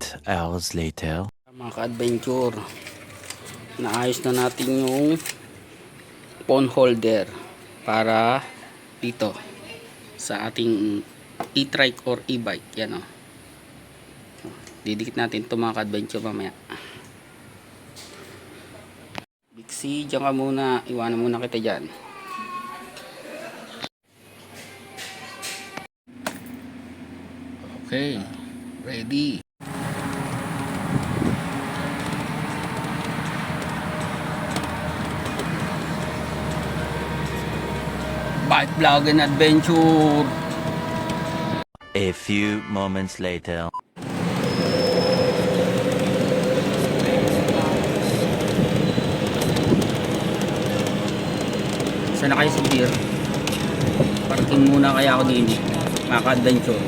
Eight hours later. Mga ka-adventure, naayos na natin yung phone holder para dito sa ating e-trike or e-bike. Yan o. Didikit natin ito mga ka-adventure mamaya. Bixi, dyan ka muna. Iwanan muna kita dyan. Okay, ready. Bike vlog and adventure. A few moments later. Saan na kayo sa beer? Parking muna kaya ako din eh. Mga ka-adventure.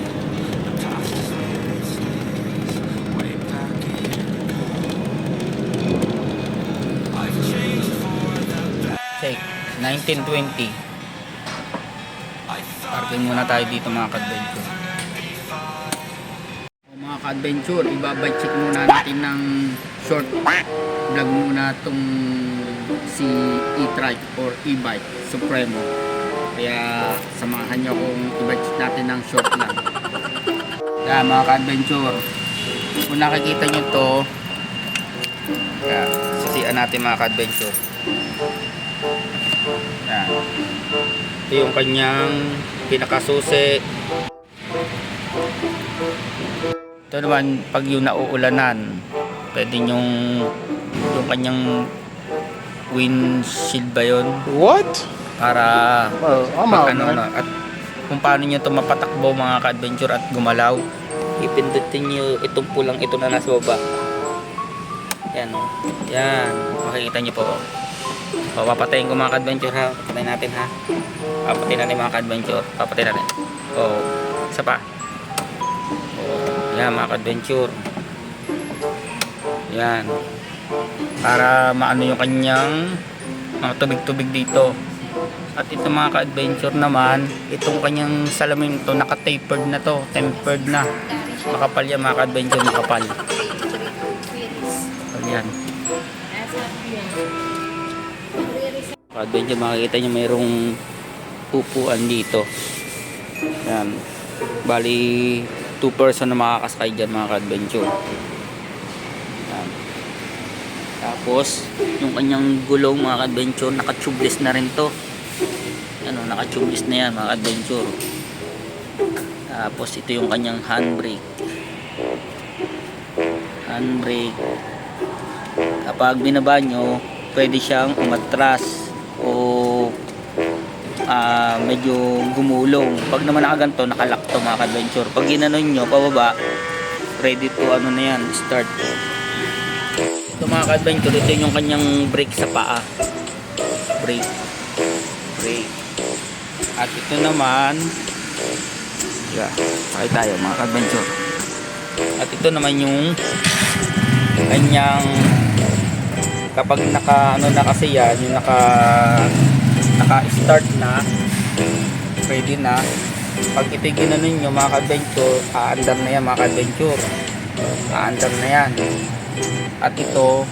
Check. 1920. Parking muna tayo dito mga ka-adventure. O mga ka-adventure, ibabike check muna natin ng short vlog muna tong si e-trike or e-bike Supremo. Kaya samahan nyo kung i-bike check natin ng short lang. Kaya mga ka-adventure, kung nakikita nyo to, kaya sisian natin mga ka-adventure. Ito yung kanyang pinakasusi. Ito naman, pag yung nauulanan, pwede yung yung kanyang windshield ba yun? What? Para Well, I'm pag out, ano, man. at kung paano nyo ito mapatakbo mga ka-adventure at gumalaw ipindutin nyo itong pulang ito na nasa baba yan o yan makikita nyo po o papatayin ko mga ka-adventure ha? Papatayin natin ha? Papatayin natin mga ka-adventure. Papatayin natin. O isa pa. O yan mga ka-adventure. Yan. Para maano yung kanyang mga tubig-tubig dito. At ito mga ka-adventure naman, itong kanyang salamin ito, naka-tapered na to, tempered na. Makapal yan mga ka-adventure, makapal. Makapal Ka-adventure, makikita nyo mayroong upuan dito. Yan. Bali, 2 person na makakasakay dyan mga ka-adventure. Yan. Tapos, yung kanyang gulong mga ka-adventure, naka-tubeless na rin to ano, naka-tubeless na yan mga adventure tapos ito yung kanyang handbrake handbrake kapag binaba nyo pwede siyang umatras ah, medyo gumulong. Pag naman nakaganto nakalak to mga adventure pag ginanon nyo pababa ready to ano na yan start. Ito mga adventure ito yung kanyang brake sa paa. Brake. Brake. At ito naman yeah, pakay tayo mga ka-adventure. At ito naman yung kanyang kapag naka ano na kasi yan yung naka naka start na. Ready na. Pag ito ginanon nyo mga ka-adventure aandar na yan mga ka-adventure. Aandar na yan. At ito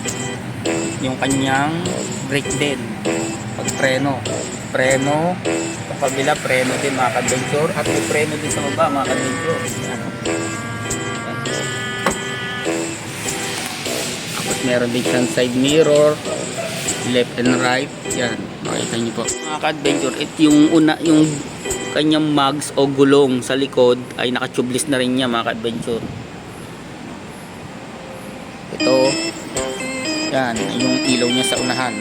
yung kanyang brake din. Pag preno preno sa preno din mga ka-adventure. At may preno din sa baba mga ka-adventure. Meron din siyang side mirror left and right yan makita niyo po. Mga ka-adventure ito yung una yung kanyang mags o gulong sa likod ay naka-tubeless na rin niya mga ka-adventure. Ito yan yung ilaw niya sa unahan.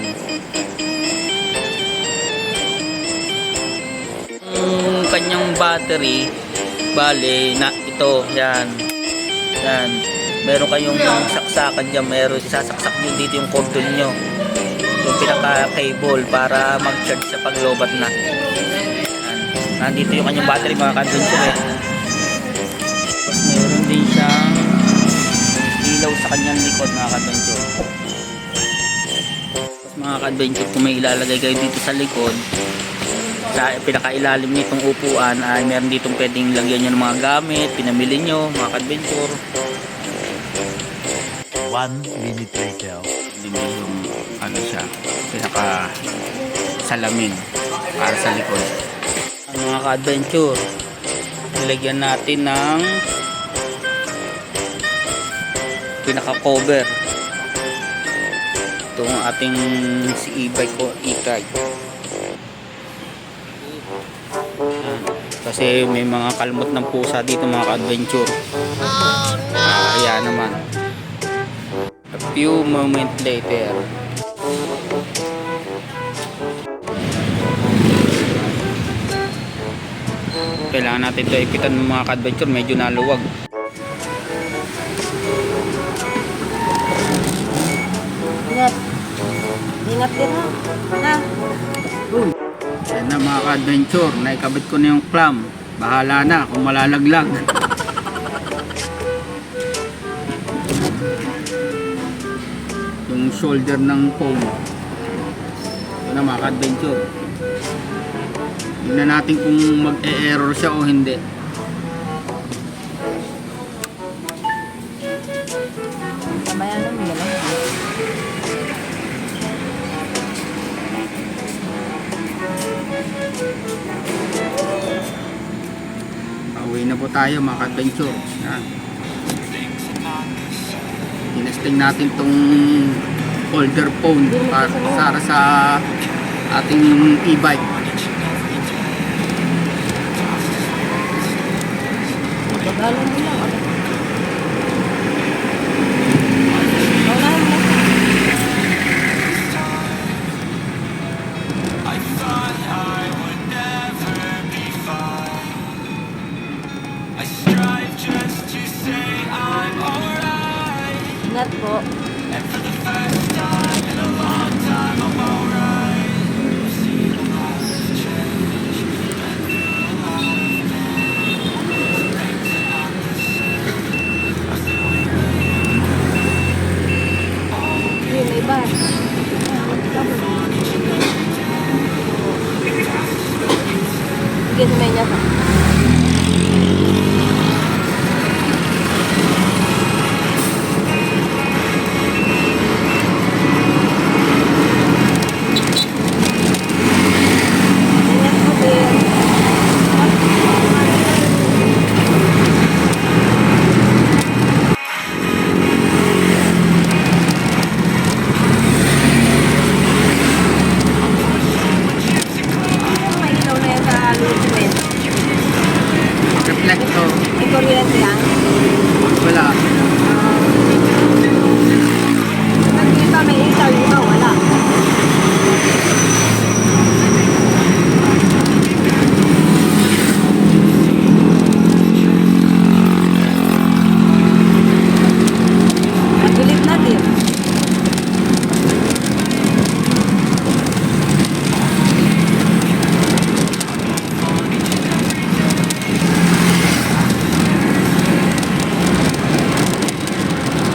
Yung kanyang battery bale na ito yan. Yan meron kayong saksakan dyan meron isasaksak nyo dito yung cordon nyo yung pinaka cable para mag charge sa paglobat na nandito yung kanyang battery mga kadventure eh tapos meron din siyang ilaw sa kanyang likod mga kadventure tapos mga kadventure kung may ilalagay kayo dito sa likod sa pinakailalim nitong upuan ay meron ditong pwedeng lagyan nyo ng mga gamit, pinamili nyo, mga adventure. One minute later. Hindi yung ano siya, pinaka salamin para sa likod. Ang mga ka-adventure, nilagyan natin ng pinaka-cover. Ito ang ating si e-bike ko, e-trike. Kasi may mga kalmot ng pusa dito mga ka-adventure. Oh no! Kaya naman. Few moments later. Kailangan natin ito ipitan ng mga ka-adventure. Medyo naluwag. Ingat. Ingat din ha. Ha? Yan na mga ka-adventure. Naikabit ko na yung clam. Bahala na kung malalaglag. yung shoulder ng. Ito na mga ka-adventure. Tignan natin kung mag-e-error siya o hindi. Tamayan naman yan. ah. Pauwi na po tayo mga ka-adventure. Yan. Tinesting natin tong holder phone para, para sa ating e-bike. Pagkalo mo lang.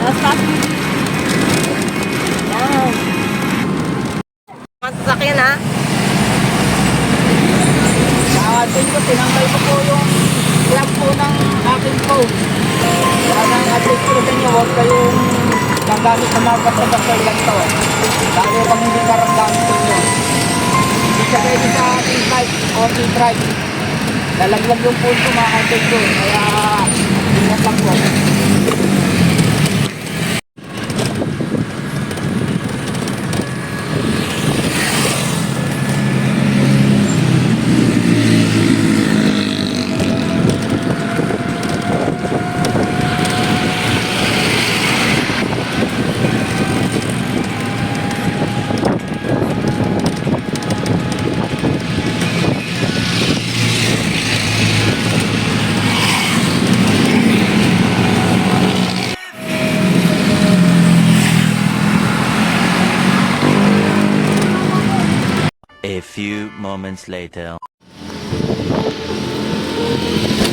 Tapos pasok yan. Mga sasakyan ha. Nakatin ko, tinanggal ko yung clamp po ng aking phone. Kaya nang advice ko sa inyo, ng mga basta-basta lang to. Hindi karamdaman ko nyo. Hindi siya pwede sa e-bike o e-trike. Lalaglag yung phone ko ko. Kaya ingat lang po. moments later.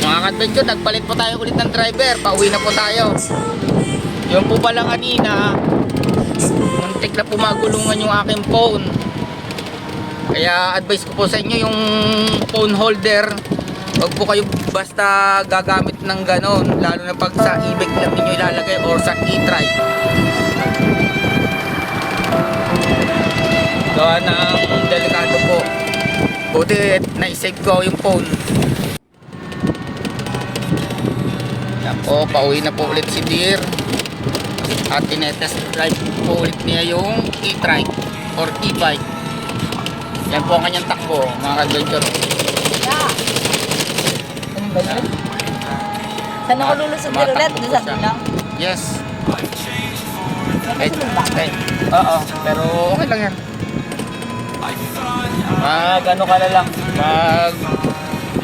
Mga katbedyo, nagpalit po tayo ulit ng driver. Pauwi na po tayo. Yung po pala kanina, muntik na pumagulungan yung aking phone. Kaya advice ko po sa inyo yung phone holder. Huwag po kayo basta gagamit ng ganon. Lalo na pag sa e-bike lang ninyo ilalagay or sa e-trike. Gawa ng delikado po. Buti na-save ko yung phone. Po, pauwi na po ulit si Deer. At tinetest drive po ulit niya yung e-trike or e-bike. Yan po ang kanyang takbo, mga ka-adventure. Ano? Saan ako lulusod din ulit? Doon sa bilang? Yes. Ba? Eh, oo, pero okay lang yan. Mag ano ka na lang, mag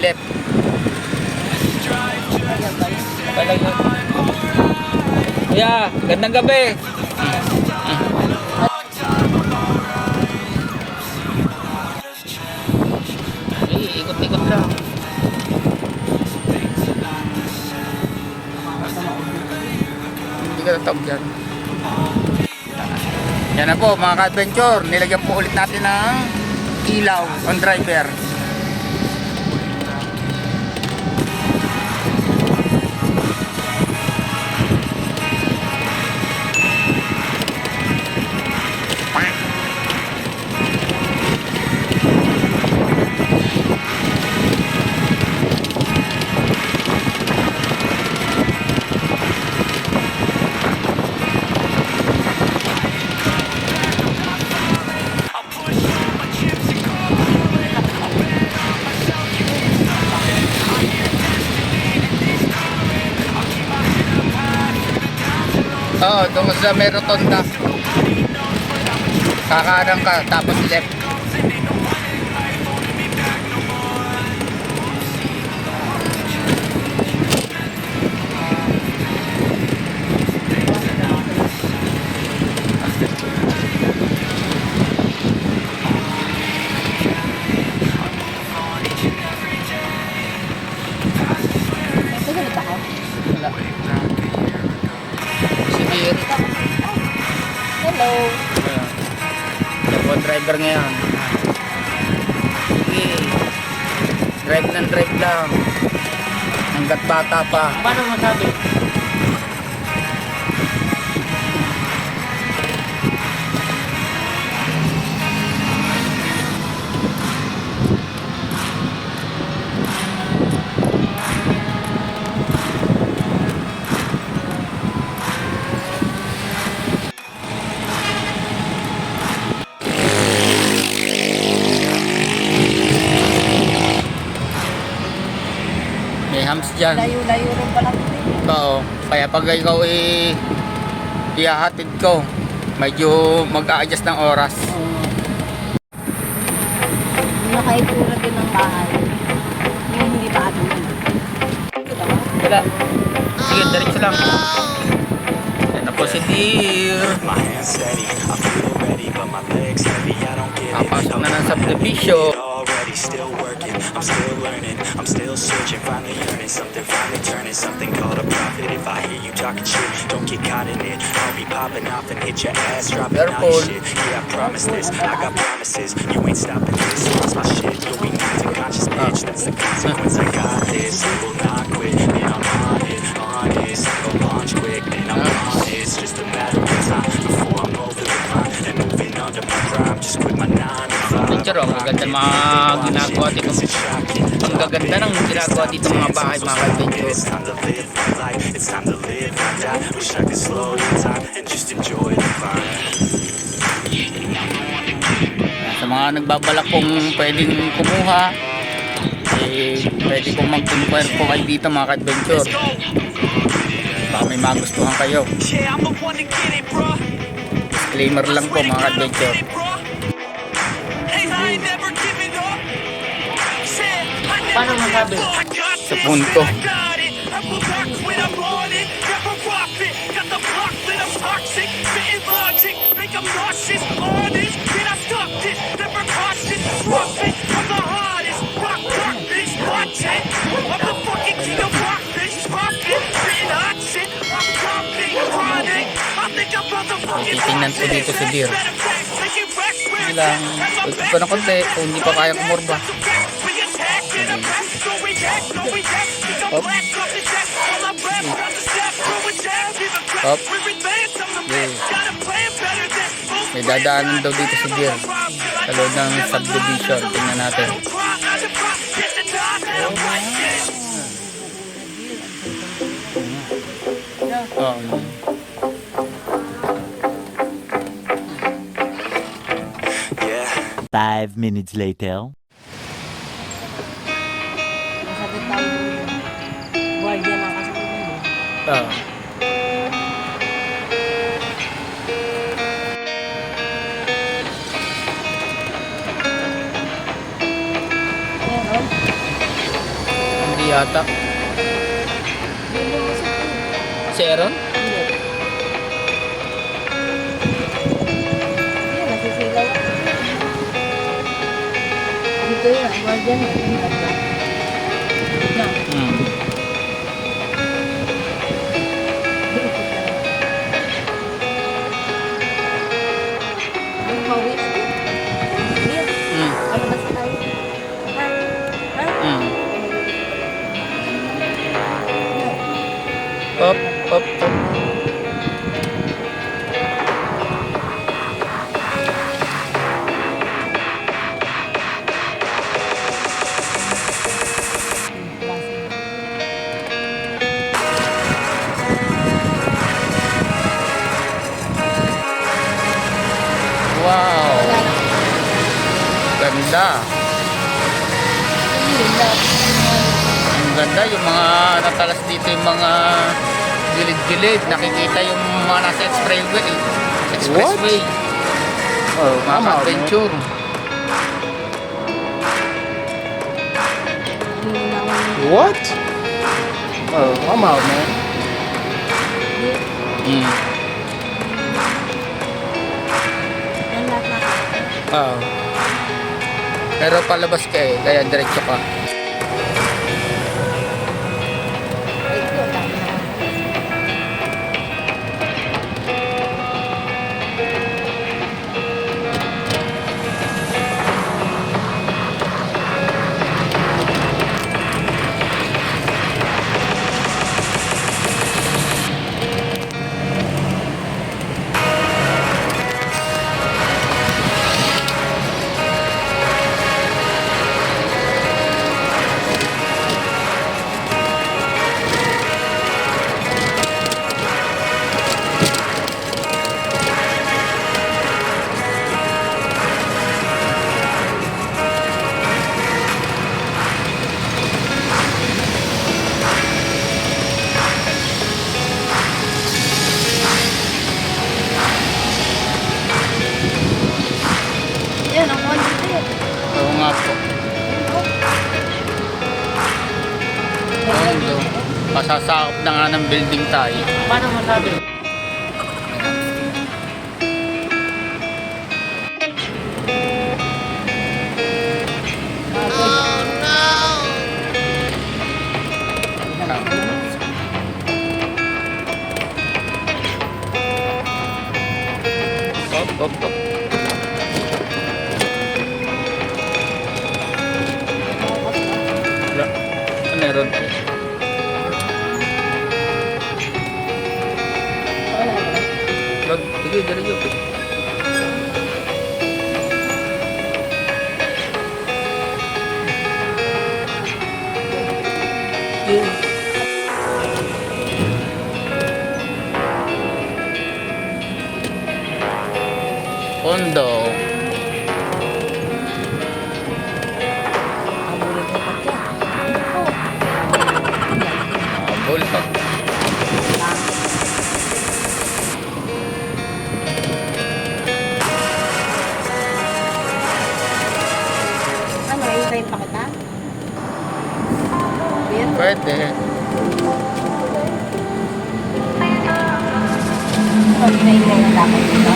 left. Yeah, gandang gabi. Eh, ikot-ikot lang. Hindi ka tatawag dyan. Yan na po mga ka-adventure, nilagyan po ulit natin ng ilaw on driver. Oo, tungo sa may rotonda. Kakanan ka, tapos left. Bata pa. Paano masabi? Dyan. Layo-layo rin pala. Oo. Kaya pag ikaw eh, ihahatid ko, medyo mag-a-adjust ng oras. Nakaipura din ng bahay. Yung hindi pa atin. Wala. Sige, diretso lang. Yan na po. My hands steady, I feel ready, but my legs heavy. I don't get it. Papasok na ng subdivision. Already still working, I'm still learning, I'm still searching, finally earning something, finally turning something called a profit. If I hear you talking shit, don't get caught in it. I'll be popping off and hit your ass, dropping all your shit. Yeah, I promise this, I got promises. You ain't stopping this, lost my shit. You'll be nice and conscious, bitch. That's the consequence. I got this, I will not quit, and I'm on it, honest. Go launch quick, and I'm on it. It's just a matter of time before I'm over the line and moving under my prime. Just quit my nine to five. Picture oh, ang gaganda mga ginagawa dito. Ang gaganda ng ginagawa dito mga bahay mga ka-adventure. It's time to live my life. It's time to live my die. Wish I could slow the time and just enjoy the climb. Sa mga nagbabalak kung pwedeng kumuha, eh, pwede kong mag-inquire po kayo dito mga ka-adventure. Baka may magustuhan kayo. Disclaimer lang po mga ka-adventure. Paano masabi? Sa punto. Ko dito si Beer. Bilang, ito pa ng konti, kung hindi pa kaya kumurba. Up. Up. Yeah. May dadaanan daw dito si Beer. Sa loob ng subdivision. Tingnan natin. Oh. Yeah. Five minutes later. Masakit tayo dito. Guardia na kasi dito. Ayan. Hindi yata. Si Guardian. Na. Hmm. Ang ganda yung mga natalas dito yung mga gilid-gilid. Nakikita yung mga nasa expressway. Expressway. Oh, mga adventure. What? Oh, come out, man. Mm. Oo. Pero palabas ka eh, kaya diretso ka. Masasakop na nga ng building tayo. Paano masabi? лидер, ёпта. Pwede. Pag na dapat dito.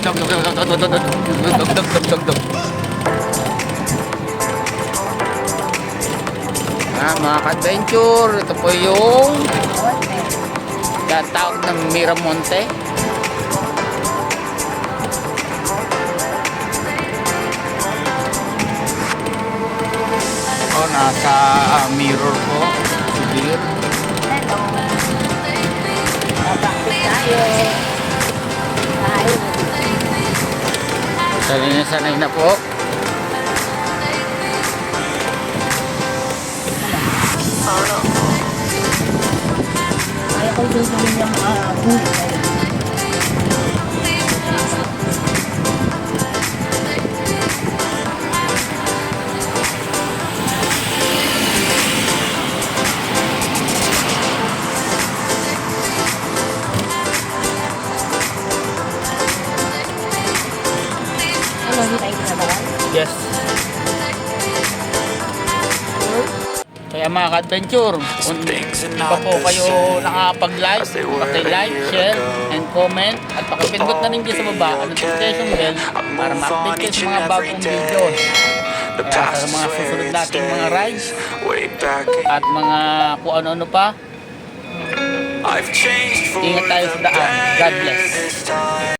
Dog, dog, dog, dog, dog, dog, dog, dog, dog, dog, dog. Ah, mga ka-adventure, ito po yung tatawag ng Miramonte. Oh, nasa uh, mirror ko. Subir. Hello. Bakit tayo eh? Tayo. Sanay na po. Ayaw ko yung sabihin ng mga uh, mga ka-adventure, kung pa po kayo nakapag-like, paki-like, share, and comment, at pakipindot na rin sa baba ang notification bell para ma-update kayo sa mga bagong videos. Kaya sa mga susunod nating mga rides. At mga kung ano-ano pa, I've changed for ingat tayo sa daan. God bless.